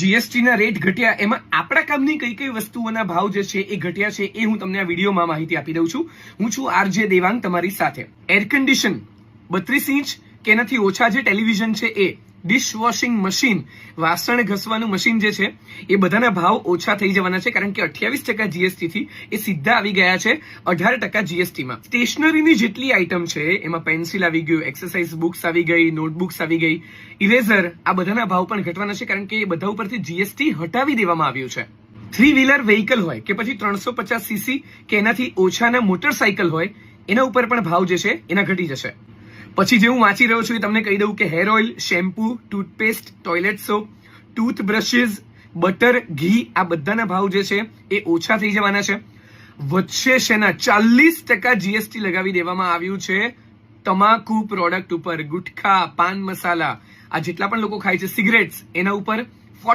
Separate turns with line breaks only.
જીએસટીના રેટ ઘટ્યા, એમાં આપણા કામની કઈ કઈ વસ્તુઓના ભાવ જે છે એ ઘટ્યા છે એ હું તમને આ વિડીયોમાં માહિતી આપી દઉં છું. હું છું આરજે દેવાંગ તમારી સાથે. એર કન્ડિશન બત્રીસ ઇંચ કે એનાથી ઓછા જે ટેલિવિઝન છે એ ડિશવોશિંગ મશીન, વાસણ ઘસવાનું મશીન જે છે, એ બધાના ભાવ ઓછા થઈ જવાના છે, કારણ કે અઠ્યાવીસ ટકા જીએસટીથી એ સીધા આવી ગયા છે, અઢાર ટકા જીએસટીમાં સ્ટેશનરીની જેટલી આઇટમ છે, એમાં પેન્સિલ આવી ગયું એક્સરસાઇઝ બુક્સ આવી ગઈ નોટબુક્સ આવી ગઈ ઇરેઝર આ બધાના ભાવ પણ ઘટવાના છે, કારણ કે એ બધા ઉપરથી જીએસટી હટાવી દેવામાં આવ્યું છે. થ્રી વ્હીલર વેહિકલ હોય કે પછી ત્રણસો પચાસ સીસી કે એનાથી ઓછાના મોટરસાયકલ હોય, એના ઉપર પણ ભાવ જે છે, એના ઘટી જશે. પછી જે હું વાંચી રહ્યો છું એ તમને કહી દઉં કે hair oil, shampoo, toothpaste, toilet soap, toothbrushes, butter, ઘી આ બધાના ભાવ જે છે એ ઓછા થઈ જવાના છે. વધશે શેના? ચાલીસ ટકા જીએસટી લગાવી દેવામાં આવ્યું છે તમાકુ પ્રોડક્ટ ઉપર ગુટખા, પાન મસાલા આ જેટલા પણ લોકો ખાય છે સિગરેટ્સ એના ઉપર